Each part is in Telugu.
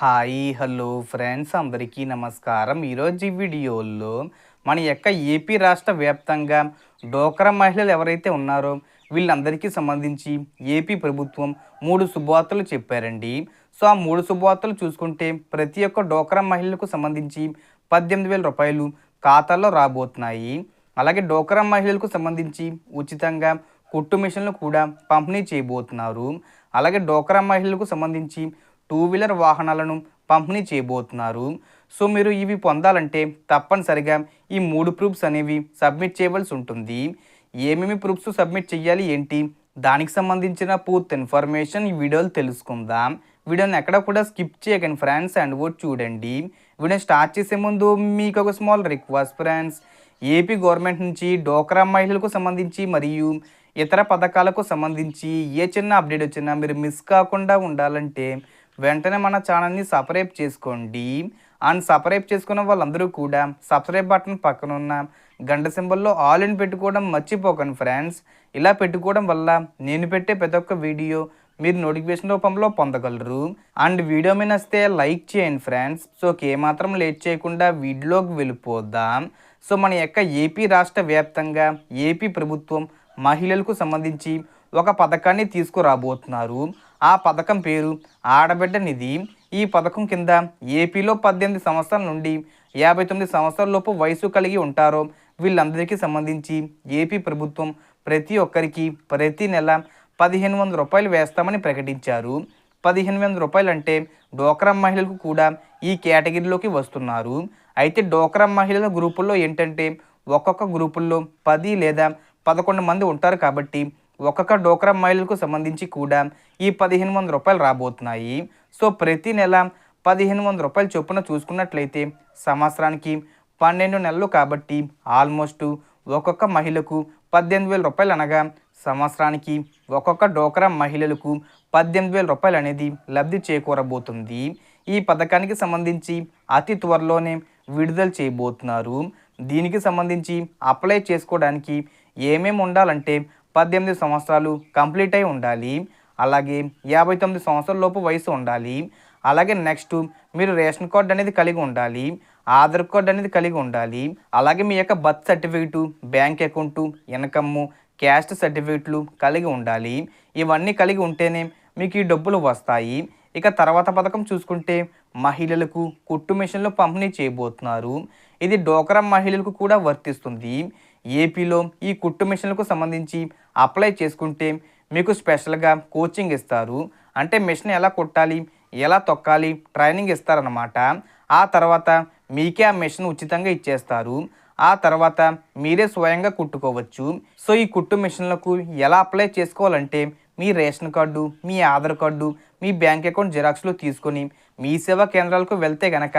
హాయ్ హలో ఫ్రెండ్స్ అందరికీ నమస్కారం. ఈరోజు ఈ వీడియోలో మన యొక్క ఏపీ రాష్ట్ర వ్యాప్తంగా డోక్రా మహిళలు ఎవరైతే ఉన్నారో వీళ్ళందరికీ సంబంధించి ఏపీ ప్రభుత్వం మూడు శుభవార్తలు చెప్పారండి. సో ఆ మూడు శుభవార్తలు చూసుకుంటే ప్రతి ఒక్క డోక్రా మహిళలకు సంబంధించి పద్దెనిమిది వేల రూపాయలు ఖాతాల్లో రాబోతున్నాయి. అలాగే డోక్రా మహిళలకు సంబంధించి ఉచితంగా కుట్టు మిషన్లు కూడా పంపిణీ చేయబోతున్నారు. అలాగే డోక్రా మహిళలకు సంబంధించి టూ వీలర్ వాహనాలను పంపిణీ చేయబోతున్నారు. సో మీరు ఇవి పొందాలంటే తప్పనిసరిగా ఈ మూడు ప్రూఫ్స్ అనేవి సబ్మిట్ చేయవలసి ఉంటుంది. ఏమేమి ప్రూఫ్స్ సబ్మిట్ చేయాలి ఏంటి? దానికి సంబంధించిన పూర్తి ఇన్ఫర్మేషన్ ఈ వీడియోలు తెలుసుకుందాం. వీడియోని ఎక్కడ కూడా స్కిప్ చేయకండి ఫ్రెండ్స్ అండ్ కూడా చూడండి. వీడియో స్టార్ట్ చేసే ముందు మీకు ఒక small request friends. AP government నుంచి డోక్రా మహిళలకు సంబంధించి మరియు ఇతర పథకాలకు సంబంధించి ఏ చిన్న అప్డేట్ వచ్చినా మీరు మిస్ కాకుండా ఉండాలంటే వెంటనే మన ఛానల్ని సబ్స్క్రైబ్ చేసుకోండి. అండ్ సబ్స్క్రైబ్ చేసుకున్న వాళ్ళందరూ కూడా సబ్స్క్రైబ్ బటన్ పక్కన ఉన్న గంట సింబల్లో ఆల్ ఇన్ పెట్టుకోవడం మర్చిపోకండి ఫ్రెండ్స్. ఇలా పెట్టుకోవడం వల్ల నేను పెట్టే ప్రతి ఒక్క వీడియో మీరు నోటిఫికేషన్ రూపంలో పొందగలరు. అండ్ వీడియో మీద వస్తే లైక్ చేయండి ఫ్రెండ్స్. సో ఏమాత్రం లేట్ చేయకుండా వీడియోకి వెళ్ళిపోదాం. సో మన యొక్క ఏపీ రాష్ట్ర వ్యాప్తంగా ఏపీ ప్రభుత్వం మహిళలకు సంబంధించి ఒక పథకాన్ని తీసుకురాబోతున్నారు. ఆ పథకం పేరు ఆడబిడ్డ నిధి. ఈ పథకం కింద ఏపీలో పద్దెనిమిది సంవత్సరాల నుండి యాభై తొమ్మిది సంవత్సరాలలోపు వయసు కలిగి ఉంటారో. వీళ్ళందరికీ సంబంధించి ఏపీ ప్రభుత్వం ప్రతి ఒక్కరికి ప్రతి నెల పదిహేను వందల రూపాయలు వేస్తామని ప్రకటించారు. పదిహేను వందల రూపాయలు అంటే డోక్రా మహిళలకు కూడా ఈ కేటగిరీలోకి వస్తున్నారు. అయితే డోక్రా మహిళల గ్రూపుల్లో ఏంటంటే ఒక్కొక్క గ్రూపుల్లో పది లేదా పదకొండు మంది ఉంటారు కాబట్టి ఒక్కొక్క డోక్రా మహిళలకు సంబంధించి కూడా ఈ పదిహేను వందల రూపాయలు రాబోతున్నాయి. సో ప్రతి నెల పదిహేను వందల రూపాయలు చొప్పున చూసుకున్నట్లయితే సంవత్సరానికి పన్నెండు నెలలు కాబట్టి ఆల్మోస్ట్ ఒక్కొక్క మహిళకు పద్దెనిమిది వేల రూపాయలు అనగా సంవత్సరానికి ఒక్కొక్క డోక్రా మహిళలకు పద్దెనిమిది వేల రూపాయలు అనేది లబ్ధి చేకూరబోతుంది. ఈ పథకానికి సంబంధించి అతి త్వరలోనే విడుదల చేయబోతున్నారు. దీనికి సంబంధించి అప్లై చేసుకోవడానికి ఏమేమి ఉండాలంటే పద్దెనిమిది సంవత్సరాలు కంప్లీట్ అయి ఉండాలి. అలాగే యాభై తొమ్మిది సంవత్సరాల లోపు వయసు ఉండాలి. అలాగే నెక్స్ట్ మీరు రేషన్ కార్డ్ అనేది కలిగి ఉండాలి. ఆధార్ కార్డ్ అనేది కలిగి ఉండాలి. అలాగే మీ యొక్క birth certificate bank account income caste సర్టిఫికేట్లు కలిగి ఉండాలి. ఇవన్నీ కలిగి ఉంటేనే మీకు ఈ డబ్బులు వస్తాయి. ఇక తర్వాత పథకం చూసుకుంటే మహిళలకు కుట్టు మిషన్లు పంపిణీ చేయబోతున్నారు. ఇది డోకరా మహిళలకు కూడా వర్తిస్తుంది. ఏపీలో ఈ కుట్టు మిషన్లకు సంబంధించి అప్లై చేసుకుంటే మీకు స్పెషల్గా కోచింగ్ ఇస్తారు. అంటే మిషన్ ఎలా కుట్టాలి ఎలా తొక్కాలి ట్రైనింగ్ ఇస్తారనమాట ఆ తర్వాత మీకే ఆ మిషన్ ఉచితంగా ఇచ్చేస్తారు. ఆ తర్వాత మీరే స్వయంగా కుట్టుకోవచ్చు. సో ఈ కుట్టు మిషన్లకు ఎలా అప్లై చేసుకోవాలంటే మీ రేషన్ కార్డు మీ ఆధార్ కార్డు మీ బ్యాంక్ అకౌంట్ జిరాక్స్లు తీసుకొని మీ సేవా కేంద్రాలకు వెళ్తే గనక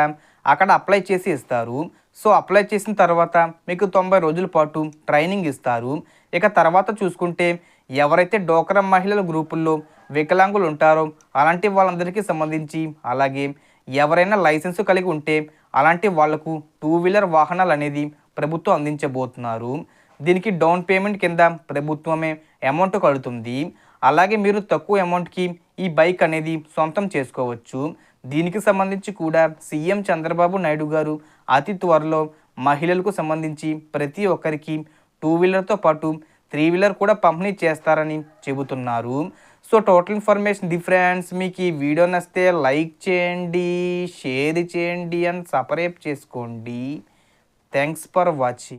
అక్కడ అప్లై చేసి ఇస్తారు. సో అప్లై చేసిన తర్వాత మీకు తొంభై రోజుల పాటు ట్రైనింగ్ ఇస్తారు. ఇక తర్వాత చూసుకుంటే ఎవరైతే డోకరం మహిళల గ్రూపుల్లో వికలాంగులు ఉంటారో అలాంటి వాళ్ళందరికీ సంబంధించి అలాగే ఎవరైనా లైసెన్స్ కలిగి ఉంటే అలాంటి వాళ్ళకు టూ వీలర్ వాహనాలు అనేది ప్రభుత్వం అందించబోతున్నారు. దీనికి డౌన్ పేమెంట్ కింద ప్రభుత్వమే అమౌంట్ కడుతుంది. అలాగే మీరు తక్కువ అమౌంట్కి ఈ బైక్ అనేది సొంతం చేసుకోవచ్చు. దీనికి సంబంధించి కూడా సీఎం చంద్రబాబు నాయుడు గారు అతి త్వరలో మహిళలకు సంబంధించి ప్రతి ఒక్కరికి టూ వీలర్తో పాటు త్రీ వీలర్ కూడా పంపిణీ చేస్తారని చెబుతున్నారు. సో టోటల్ ఇన్ఫర్మేషన్ డిఫరెన్స్ మీకు ఈ వీడియో నచ్చితే లైక్ చేయండి షేర్ చేయండి అండ్ సపరేట్ చేసుకోండి. Thanks for watching.